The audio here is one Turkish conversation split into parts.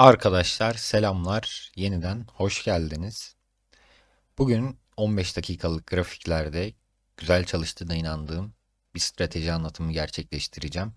Arkadaşlar selamlar. Yeniden hoş geldiniz. Bugün 15 dakikalık grafiklerde güzel çalıştığına inandığım bir strateji anlatımı gerçekleştireceğim.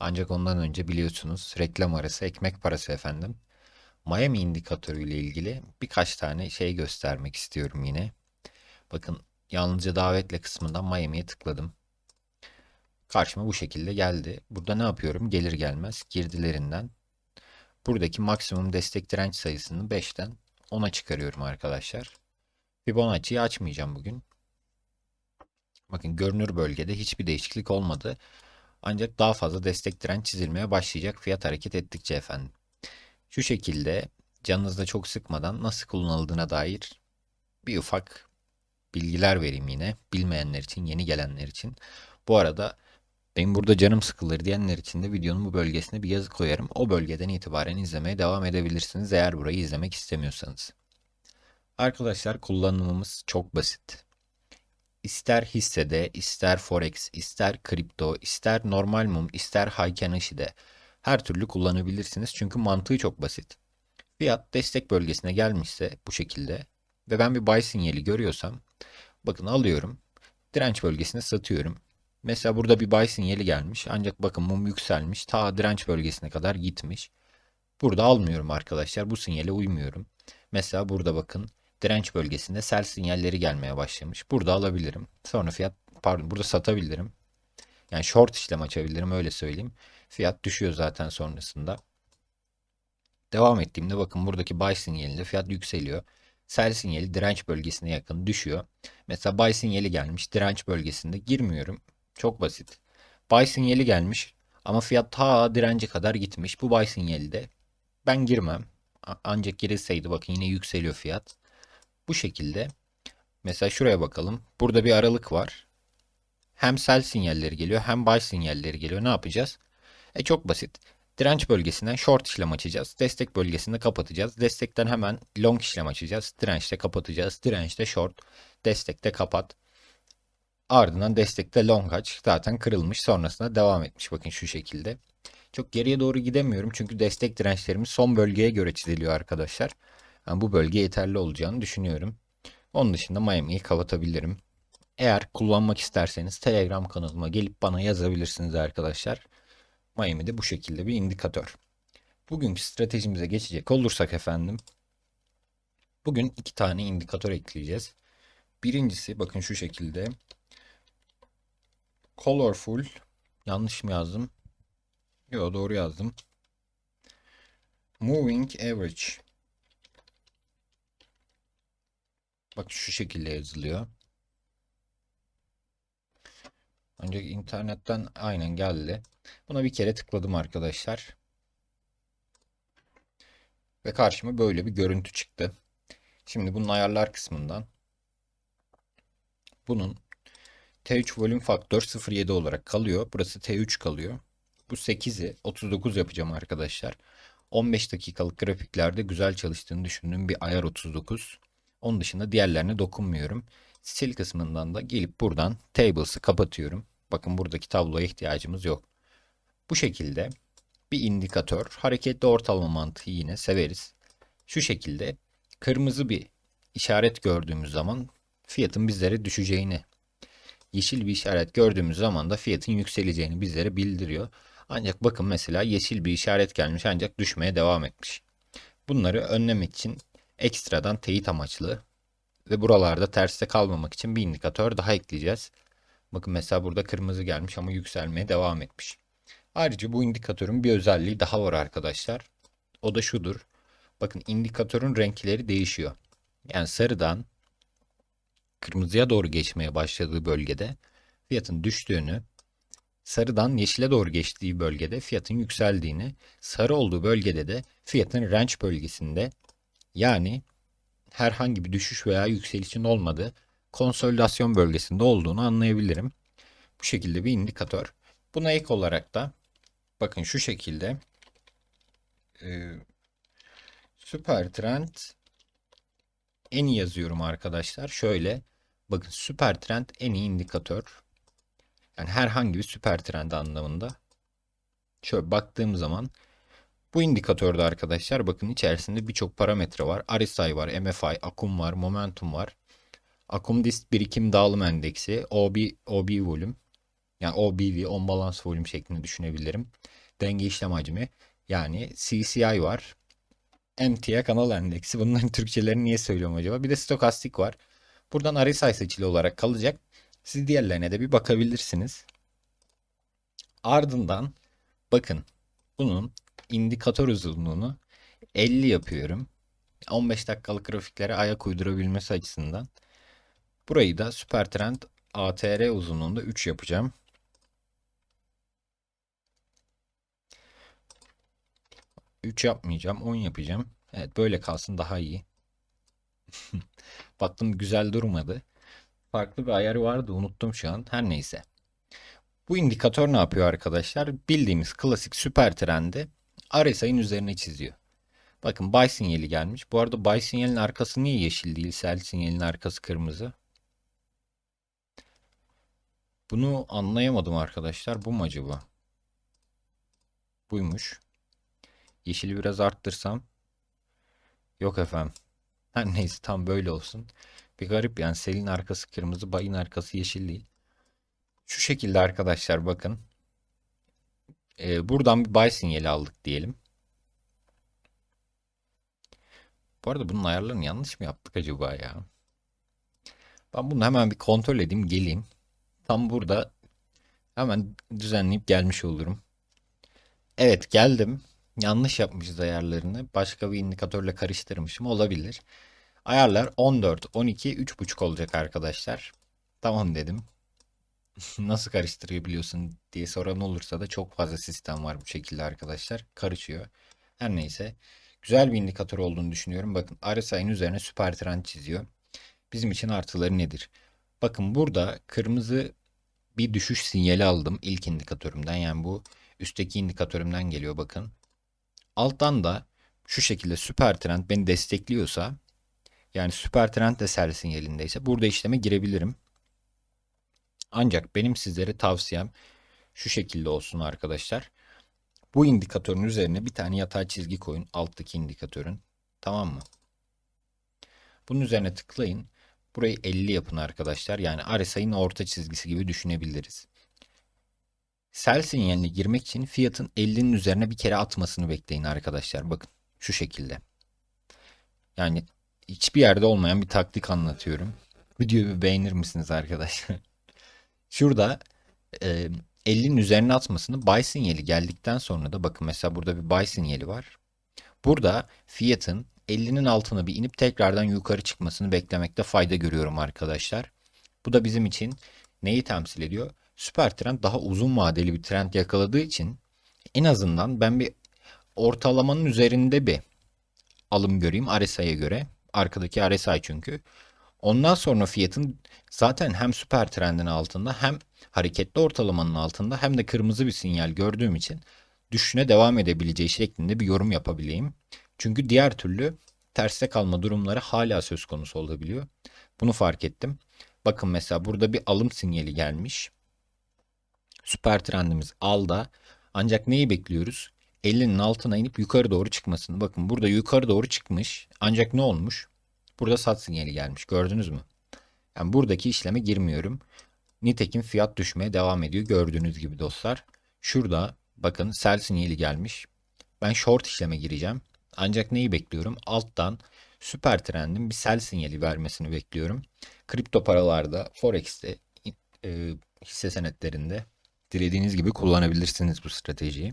Ancak ondan önce biliyorsunuz reklam arası ekmek parası efendim. Miami indikatörü ile ilgili birkaç tane şey göstermek istiyorum yine. Bakın yalnızca davetle kısmından Miami'ye tıkladım. Karşıma bu şekilde geldi. Burada ne yapıyorum? Gelir gelmez girdilerinden Buradaki maksimum destek direnç sayısını 5'ten 10'a çıkarıyorum arkadaşlar. Fibonacci'yi açmayacağım bugün. Bakın görünür bölgede hiçbir değişiklik olmadı. Ancak daha fazla destek direnç çizilmeye başlayacak fiyat hareket ettikçe efendim. Şu şekilde canınızda çok sıkmadan nasıl kullanıldığına dair bir ufak bilgiler vereyim yine. Bilmeyenler için, yeni gelenler için. Bu arada benim burada canım sıkılır diyenler için de videonun bu bölgesine bir yazı koyarım. O bölgeden itibaren izlemeye devam edebilirsiniz eğer burayı izlemek istemiyorsanız. Arkadaşlar kullanımımız çok basit. İster hissede, ister forex, ister kripto, ister normal mum, ister Heiken de her türlü kullanabilirsiniz. Çünkü mantığı çok basit. Fiyat destek bölgesine gelmişse bu şekilde ve ben bir buy sinyali görüyorsam bakın alıyorum. Direnç bölgesine satıyorum. Mesela burada bir buy sinyali gelmiş. Ancak bakın mum yükselmiş. Ta direnç bölgesine kadar gitmiş. Burada almıyorum arkadaşlar. Bu sinyale uymuyorum. Mesela burada bakın direnç bölgesinde sell sinyalleri gelmeye başlamış. Burada alabilirim. Sonra fiyat pardon burada satabilirim. Yani short işlem açabilirim öyle söyleyeyim. Fiyat düşüyor zaten sonrasında. Devam ettiğimde bakın buradaki buy sinyalinde fiyat yükseliyor. Sell sinyali direnç bölgesine yakın düşüyor. Mesela buy sinyali gelmiş direnç bölgesinde girmiyorum. Çok basit. Buy sinyali gelmiş ama fiyat ta direnci kadar gitmiş. Bu buy sinyali de ben girmem. Ancak girilseydi bakın yine yükseliyor fiyat. Bu şekilde mesela şuraya bakalım. Burada bir aralık var. Hem sell sinyalleri geliyor hem buy sinyalleri geliyor. Ne yapacağız? E çok basit. Direnç bölgesinden short işlem açacağız. Destek bölgesinde kapatacağız. Destekten hemen long işlem açacağız. Dirençte kapatacağız. Dirençte short. Destekte kapat. Ardından destekte long aç zaten kırılmış. Sonrasında devam etmiş. Bakın şu şekilde. Çok geriye doğru gidemiyorum. Çünkü destek dirençlerimiz son bölgeye göre çiziliyor arkadaşlar. Yani bu bölge yeterli olacağını düşünüyorum. Onun dışında Miami'yi kapatabilirim. Eğer kullanmak isterseniz Telegram kanalıma gelip bana yazabilirsiniz arkadaşlar. Miami'de bu şekilde bir indikatör. Bugünkü stratejimize geçecek olursak efendim. Bugün iki tane indikatör ekleyeceğiz. Birincisi bakın şu şekilde Colorful. Yanlış mı yazdım? Yo doğru yazdım. Moving average. Bak şu şekilde yazılıyor. Ancak internetten aynen geldi. Buna bir kere tıkladım arkadaşlar. Ve karşıma böyle bir görüntü çıktı. Şimdi bunun ayarlar kısmından bunun T3 volüm faktör 0.7 olarak kalıyor. Burası T3 kalıyor. Bu 8'i 39 yapacağım arkadaşlar. 15 dakikalık grafiklerde güzel çalıştığını düşündüğüm bir ayar 39. Onun dışında diğerlerine dokunmuyorum. Sil kısmından da gelip buradan tables'ı kapatıyorum. Bakın buradaki tabloya ihtiyacımız yok. Bu şekilde bir indikatör. Hareketli ortalama mantığı yine severiz. Şu şekilde kırmızı bir işaret gördüğümüz zaman fiyatın bizlere düşeceğini yeşil bir işaret gördüğümüz zaman da fiyatın yükseleceğini bizlere bildiriyor. Ancak bakın mesela yeşil bir işaret gelmiş ancak düşmeye devam etmiş. Bunları önlemek için ekstradan teyit amaçlı ve buralarda terste kalmamak için bir indikatör daha ekleyeceğiz. Bakın mesela burada kırmızı gelmiş ama yükselmeye devam etmiş. Ayrıca bu indikatörün bir özelliği daha var arkadaşlar. O da şudur. Bakın indikatörün renkleri değişiyor. Yani sarıdan kırmızıya doğru geçmeye başladığı bölgede fiyatın düştüğünü, sarıdan yeşile doğru geçtiği bölgede fiyatın yükseldiğini, sarı olduğu bölgede de fiyatın range bölgesinde yani herhangi bir düşüş veya yükselişin olmadığı konsolidasyon bölgesinde olduğunu anlayabilirim. Bu şekilde bir indikatör. Buna ek olarak da bakın şu şekilde e, süper trend en yazıyorum arkadaşlar. Şöyle Bakın süper trend en iyi indikatör. Yani herhangi bir süper trend anlamında. Şöyle baktığım zaman Bu indikatörde arkadaşlar bakın içerisinde birçok parametre var. RSI var, MFI, akum var, momentum var. Akum disk birikim dağılım endeksi, OB, OB volüm. Yani OBV, on balance volüm şeklinde düşünebilirim. Denge işlem hacmi. Yani CCI var. MTA kanal endeksi. Bunların Türkçelerini niye söylüyorum acaba? Bir de stokastik var. Buradan RSI seçili olarak kalacak. Siz diğerlerine de bir bakabilirsiniz. Ardından bakın bunun indikatör uzunluğunu 50 yapıyorum. 15 dakikalık grafiklere ayak uydurabilmesi açısından. Burayı da Supertrend ATR uzunluğunda 3 yapacağım. Üç yapmayacağım. 10 yapacağım. Evet böyle kalsın daha iyi. Baktım güzel durmadı. Farklı bir ayarı vardı unuttum şu an. Her neyse. Bu indikatör ne yapıyor arkadaşlar? Bildiğimiz klasik süper trendi RSI'nin üzerine çiziyor. Bakın buy sinyali gelmiş. Bu arada buy sinyalin arkası niye yeşil değil? Sell sinyalin arkası kırmızı. Bunu anlayamadım arkadaşlar. Bu mu acaba? Buymuş. Yeşili biraz arttırsam. Yok efendim. Her neyse tam böyle olsun. Bir garip yani selin arkası kırmızı, bayın arkası yeşil değil. Şu şekilde arkadaşlar bakın. Ee, buradan bir buy sinyali aldık diyelim. Bu arada bunun ayarlarını yanlış mı yaptık acaba ya? Ben bunu hemen bir kontrol edeyim geleyim. Tam burada hemen düzenleyip gelmiş olurum. Evet geldim. Yanlış yapmışız ayarlarını. Başka bir indikatörle karıştırmışım. Olabilir. Ayarlar 14, 12, 3.5 olacak arkadaşlar. Tamam dedim. Nasıl karıştırıyor biliyorsun diye soran olursa da çok fazla sistem var bu şekilde arkadaşlar. Karışıyor. Her neyse. Güzel bir indikatör olduğunu düşünüyorum. Bakın RSI'nin üzerine süper trend çiziyor. Bizim için artıları nedir? Bakın burada kırmızı bir düşüş sinyali aldım ilk indikatörümden. Yani bu üstteki indikatörümden geliyor bakın. Alttan da şu şekilde süper trend beni destekliyorsa yani süper trend de sell sinyalindeyse burada işleme girebilirim. Ancak benim sizlere tavsiyem şu şekilde olsun arkadaşlar. Bu indikatörün üzerine bir tane yatay çizgi koyun alttaki indikatörün. Tamam mı? Bunun üzerine tıklayın. Burayı 50 yapın arkadaşlar. Yani RSI'nin orta çizgisi gibi düşünebiliriz. Sell sinyaline girmek için fiyatın 50'nin üzerine bir kere atmasını bekleyin arkadaşlar. Bakın şu şekilde. Yani hiçbir yerde olmayan bir taktik anlatıyorum. Videoyu beğenir misiniz arkadaşlar? Şurada e, 50'nin üzerine atmasını buy sinyali geldikten sonra da bakın mesela burada bir buy sinyali var. Burada fiyatın 50'nin altına bir inip tekrardan yukarı çıkmasını beklemekte fayda görüyorum arkadaşlar. Bu da bizim için neyi temsil ediyor? Süper trend daha uzun vadeli bir trend yakaladığı için en azından ben bir ortalamanın üzerinde bir alım göreyim RSI'ye göre. Arkadaki RSI çünkü. Ondan sonra fiyatın zaten hem süper trendin altında hem hareketli ortalamanın altında hem de kırmızı bir sinyal gördüğüm için düşüne devam edebileceği şeklinde bir yorum yapabileyim. Çünkü diğer türlü terste kalma durumları hala söz konusu olabiliyor. Bunu fark ettim. Bakın mesela burada bir alım sinyali gelmiş. Süper trendimiz alda. Ancak neyi bekliyoruz? 50'nin altına inip yukarı doğru çıkmasını. Bakın burada yukarı doğru çıkmış. Ancak ne olmuş? Burada sat sinyali gelmiş. Gördünüz mü? Yani buradaki işleme girmiyorum. Nitekim fiyat düşmeye devam ediyor. Gördüğünüz gibi dostlar. Şurada bakın sell sinyali gelmiş. Ben short işleme gireceğim. Ancak neyi bekliyorum? Alttan süper trendin bir sell sinyali vermesini bekliyorum. Kripto paralarda, Forex'te, e, hisse senetlerinde dilediğiniz gibi kullanabilirsiniz bu stratejiyi.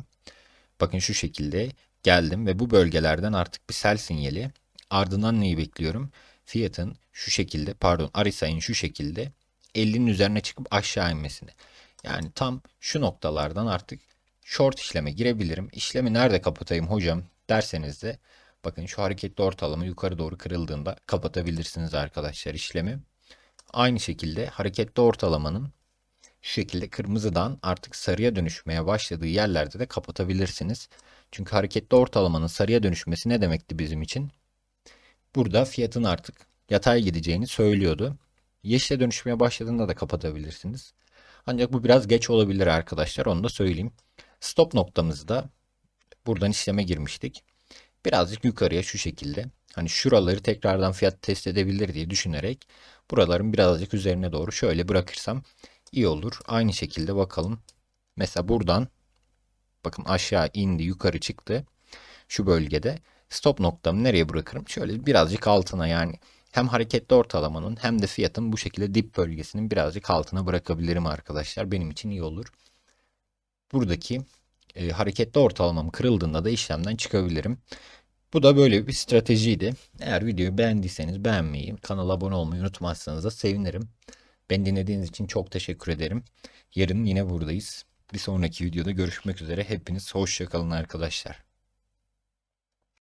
Bakın şu şekilde geldim ve bu bölgelerden artık bir sell sinyali. Ardından neyi bekliyorum? Fiyatın şu şekilde pardon RSI'nin şu şekilde 50'nin üzerine çıkıp aşağı inmesini. Yani tam şu noktalardan artık short işleme girebilirim. İşlemi nerede kapatayım hocam derseniz de bakın şu hareketli ortalama yukarı doğru kırıldığında kapatabilirsiniz arkadaşlar işlemi. Aynı şekilde hareketli ortalamanın şu şekilde kırmızıdan artık sarıya dönüşmeye başladığı yerlerde de kapatabilirsiniz. Çünkü hareketli ortalamanın sarıya dönüşmesi ne demekti bizim için? Burada fiyatın artık yatay gideceğini söylüyordu. Yeşile dönüşmeye başladığında da kapatabilirsiniz. Ancak bu biraz geç olabilir arkadaşlar onu da söyleyeyim. Stop noktamızda buradan işleme girmiştik. Birazcık yukarıya şu şekilde. Hani şuraları tekrardan fiyat test edebilir diye düşünerek buraların birazcık üzerine doğru şöyle bırakırsam iyi olur. Aynı şekilde bakalım. Mesela buradan bakın aşağı indi yukarı çıktı. Şu bölgede stop noktamı nereye bırakırım? Şöyle birazcık altına yani hem hareketli ortalamanın hem de fiyatın bu şekilde dip bölgesinin birazcık altına bırakabilirim arkadaşlar. Benim için iyi olur. Buradaki e, hareketli ortalamam kırıldığında da işlemden çıkabilirim. Bu da böyle bir stratejiydi. Eğer videoyu beğendiyseniz beğenmeyi, kanala abone olmayı unutmazsanız da sevinirim. Beni dinlediğiniz için çok teşekkür ederim. Yarın yine buradayız. Bir sonraki videoda görüşmek üzere. Hepiniz hoşçakalın arkadaşlar.